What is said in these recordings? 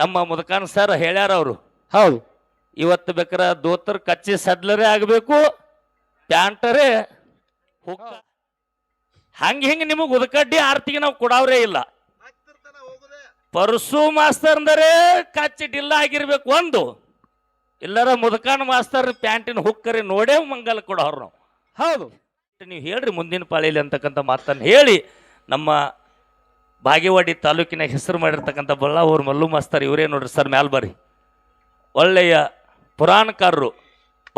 ನಮ್ಮ ಮುದಕಾನ್ ಸರ್ ಹೇಳ್ಯಾರ ಅವರು. ಹೌದು. ಇವತ್ತು ಬೇಕಾರ ದೋತರ್ ಕಚ್ಚಿ ಸಡ್ಲರೇ ಆಗಬೇಕು ಪ್ಯಾಂಟರೇ ಹುಕ್ಕ. ಹಂಗೆ ಹಿಂಗೆ ನಿಮಗೆ ಉದಕಡ್ಡಿ ಆರ್ತಿಗೆ ನಾವು ಕೊಡಾವ್ರೇ ಇಲ್ಲ. ಪರಸು ಮಾಸ್ತರ್ ಅಂದರೆ ಕಚ್ಚಿ ಡಿಲ್ಲ ಆಗಿರ್ಬೇಕು ಒಂದು. ಇಲ್ಲರ ಮುದಕಾನ್ ಮಾಸ್ತರ್ ಪ್ಯಾಂಟಿನ ಹುಕ್ಕರಿ ನೋಡೇ ಮಂಗಲ್ ಕೊಡೋರು ನಾವು. ಹೌದು. ನೀವು ಹೇಳ್ರಿ ಮುಂದಿನ ಪಾಳಿಯಲ್ಲಿ ಅಂತಕ್ಕಂಥ ಮಾತನ್ನು ಹೇಳಿ ನಮ್ಮ ಬಾಗೇವಾಡಿ ತಾಲೂಕಿನ ಹೆಸರು ಮಾಡಿರ್ತಕ್ಕಂಥ ಬಳ್ಳಾವೂರು ಮಲ್ಲು ಮಾಸ್ತರ್ ಇವರೇ ನೋಡ್ರಿ ಸರ್ ಮ್ಯಾಲ್ ಬರ್ರಿ. ಒಳ್ಳೆಯ ಪುರಾಣಕಾರರು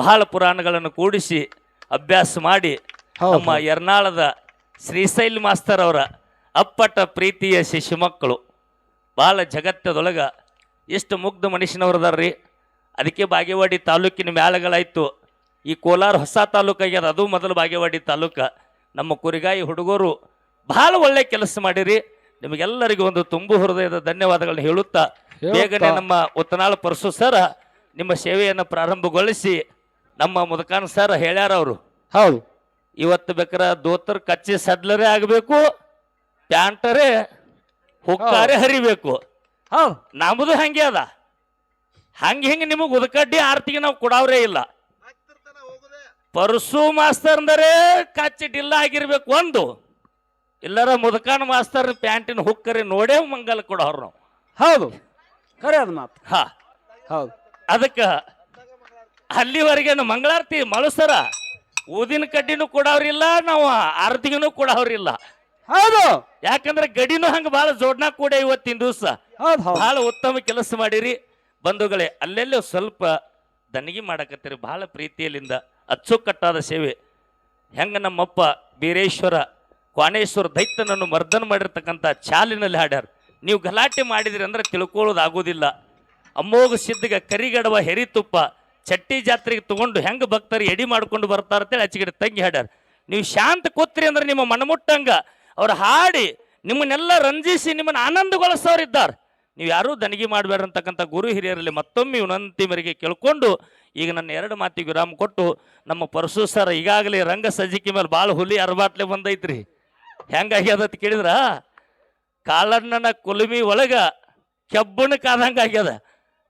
ಬಹಳ ಪುರಾಣಗಳನ್ನು ಕೂಡಿಸಿ ಅಭ್ಯಾಸ ಮಾಡಿ. ನಮ್ಮ ಎರ್ನಾಳದ ಶ್ರೀಶೈಲ್ ಮಾಸ್ತರ್ ಅವರ ಅಪ್ಪಟ ಪ್ರೀತಿಯ ಶಿಶು ಮಕ್ಕಳು. ಭಾಳ ಜಗತ್ತದೊಳಗೆ ಎಷ್ಟು ಮುಗ್ಧ ಮನುಷ್ಯನವ್ರದಾರ್ರಿ. ಅದಕ್ಕೆ ಬಾಗೇವಾಡಿ ತಾಲೂಕಿನ ಮ್ಯಾಲಗಳಾಯಿತು. ಈ ಕೋಲಾರ ಹೊಸ ತಾಲೂಕಾಗ್ಯದ ಅದು ಮೊದಲು ಬಾಗೇವಾಡಿ ತಾಲೂಕು. ನಮ್ಮ ಕುರಿಗಾಯಿ ಹುಡುಗರು ಬಹಳ ಒಳ್ಳೆ ಕೆಲಸ ಮಾಡಿರಿ. ನಿಮಗೆಲ್ಲರಿಗೂ ಒಂದು ತುಂಬು ಹೃದಯದ ಧನ್ಯವಾದಗಳನ್ನು ಹೇಳುತ್ತಾ. ಬೇಗನೆ ನಮ್ಮ ಉತ್ತನಾಳ ಪರಸು ಸರ ನಿಮ್ಮ ಸೇವೆಯನ್ನು ಪ್ರಾರಂಭಗೊಳಿಸಿ ನಮ್ಮ ಮುದಕಾನ್ ಸರ್ ಹೇಳ್ಯಾರ ಅವರು. ಹೌದು. ಇವತ್ತು ಬೇಕಾರ ದೋತರ್ ಕಚ್ಚಿ ಸಡ್ಲರೇ ಆಗಬೇಕು ಪ್ಯಾಂಟರೇ ಹುಕ್ಕಾರೆ ಹರಿಬೇಕು. ಹೌದು. ನಮ್ಮದು ಹಂಗೆ ಅದ. ಹಂಗೆ ಹಿಂಗೆ ನಿಮಗೆ ಉದಕಡ್ಡಿ ಆರ್ತಿಗೆ ನಾವು ಕೊಡಾವ್ರೇ ಇಲ್ಲ. ಪರಸು ಮಾಸ್ತರ್ ಅಂದರೆ ಕಚ್ಚಿ ಡಿಲ್ಲ ಆಗಿರ್ಬೇಕು ಒಂದು. ಇಲ್ಲರ ಮುದಕಾನ್ ಮಾಸ್ತರ್ ಪ್ಯಾಂಟಿನ ಹುಕ್ಕರಿ ನೋಡೇ ಮಂಗಲ ಕೊಡೋರು ನಾವು. ಹೌದು. ಖರೆ ಅದು ಮಾತು. ಹಾ. ಹೌದು. ಅದಕ್ಕೆ ಅಲ್ಲಿವರೆಗೆ ಮಂಗಳಾರತಿ ಮಳಸರ ಊದಿನ ಕಡ್ಡಿನೂ ಕೊಡೋರಿಲ್ಲ ನಾವು ಆರತಿಗೂ ಕೊಡೋರಿಲ್ಲ ಹೌದು. ಯಾಕಂದ್ರೆ ಗಡಿನೂ ಹಂಗೆ ಭಾಳ ಜೋಡ್ನ ಕೂಡ ಇವತ್ತಿನ ದಿವಸ. ಹೌದು ಹೌದು. ಬಹಳ ಉತ್ತಮ ಕೆಲಸ ಮಾಡಿರಿ. ಬಂಧುಗಳೇ ಅಲ್ಲೆಲ್ಲೋ ಸ್ವಲ್ಪ ದನಿಗೆ ಮಾಡಕತ್ತೀರಿ. ಬಹಳ ಪ್ರೀತಿಯಲ್ಲಿಂದ ಅಚ್ಚುಕಟ್ಟಾದ ಸೇವೆ. ಹೆಂಗ ನಮ್ಮಪ್ಪ ಬೀರೇಶ್ವರ ಕ್ವಾಣೇಶ್ವರ ದೈತ್ಯನನ್ನು ಮರ್ದನ ಮಾಡಿರ್ತಕ್ಕಂಥ ಚಾಲಿನಲ್ಲಿ ಹಾಡ್ಯಾರ. ನೀವು ಗಲಾಟೆ ಮಾಡಿದಿರಿ ಅಂದ್ರೆ ತಿಳ್ಕೊಳ್ಳೋದಾಗೋದಿಲ್ಲ ಅಮ್ಮೋಗ ಸಿದ್ಧಗ ಕರಿಗಡವ ಹೆರಿತುಪ್ಪ ಚಟ್ಟಿ ಜಾತ್ರೆಗೆ ತಗೊಂಡು ಹೆಂಗೆ ಭಕ್ತರು ಎಡಿ ಮಾಡ್ಕೊಂಡು ಬರ್ತಾರೆ ಅಂತೇಳಿ ಅಚ್ಚಿಗಡೆ ತಂಗಿ ಹಾಡ್ಯಾರ. ನೀವು ಶಾಂತ ಕೂತ್ರಿ ಅಂದ್ರೆ ನಿಮ್ಮ ಮನಮುಟ್ಟಂಗ ಅವ್ರು ಹಾಡಿ ನಿಮ್ಮನ್ನೆಲ್ಲ ರಂಜಿಸಿ ನಿಮ್ಮನ್ನು ಆನಂದಗೊಳಿಸೋರಿದ್ದಾರೆ. ನೀವು ಯಾರೂ ದನಿಗೆ ಮಾಡಬೇಡ ಅಂತಕ್ಕಂಥ ಗುರು ಹಿರಿಯರಲ್ಲಿ ಮತ್ತೊಮ್ಮೆ ವಿನಂತಿ ಮರಿಗೆ ಕೇಳ್ಕೊಂಡು ಈಗ ನನ್ನ ಎರಡು ಮಾತಿಗೆ ವಿರಾಮ ಕೊಟ್ಟು ನಮ್ಮ ಪರಶು ಸರ್ ಈಗಾಗಲೇ ರಂಗ ಸಜ್ಜಿಕೆ ಮೇಲೆ ಭಾಳ ಹುಲಿ ಅರಬಾಟ್ಲೆ ಬಂದೈತ್ರಿ. ಹೆಂಗಾಗ್ಯದ ಅಂತ ಕೇಳಿದ್ರ? ಕಾಲಣ್ಣನ ಕುಲುಮಿ ಒಳಗ ಕೆಬ್ಬಣ್ಣ ಕಾದಂಗ ಆಗ್ಯದ.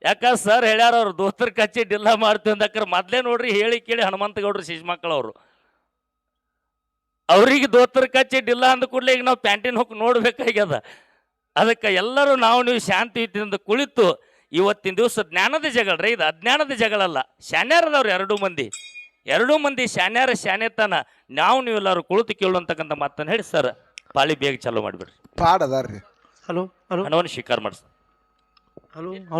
ಯಾಕ ಸರ್ ಹೇಳ್ಯಾರ ಅವ್ರು ದೋಸ್ತರ ಕಚ್ಚಿ ಡಿಲ್ಲ ಮಾಡ್ತೀವಿ ಅಂದಕ್ರ ಮೊದ್ಲೇ ನೋಡ್ರಿ ಹೇಳಿ ಕೇಳಿ ಹನುಮಂತ ಗೌಡ್ರು ಅವರು ಅವ್ರಿಗೆ ದೋಸ್ತರ ಕಚ್ಚಿ ಡಿಲ್ಲ ಅಂದ ಕೂಡಲೇ ಈಗ ನಾವು ಪ್ಯಾಂಟಿನ ಹೋಗಿ ನೋಡ್ಬೇಕಾಗ್ಯದ. ಅದಕ್ಕೆ ಎಲ್ಲರೂ ನಾವು ನೀವು ಶಾಂತಿ ಯುತಿಯಿಂದ ಕುಳಿತು ಇವತ್ತಿನ ದಿವಸ ಜ್ಞಾನದ ಜಗಳ ರೀ, ಇದು ಅಜ್ಞಾನದ ಜಗಳಲ್ಲ ಶಾನ್ಯಾರದವ್ರು ಎರಡೂ ಮಂದಿ. ಎರಡೂ ಮಂದಿ ಶಾನ್ಯಾರ ಶಾನ್ಯತನ ನಾವು ನೀವು ನೀವೆಲ್ಲರೂ ಕುಳಿತು ಕೇಳುವಂತಕ್ಕಂಥ ಮಾತನ್ನು ಹೇಳಿ ಸರ್ ಪಾಳಿ ಬೇಗ ಚಾಲು ಮಾಡಿಬಿಡ್ರಿ. ಪಾಡ್ ಅದಾರ್ರಿ. Hello hello. ಹಣವನ್ನು ಸ್ವೀಕಾರ ಮಾಡಿಸ್ ಹಲೋ ಹಲೋ.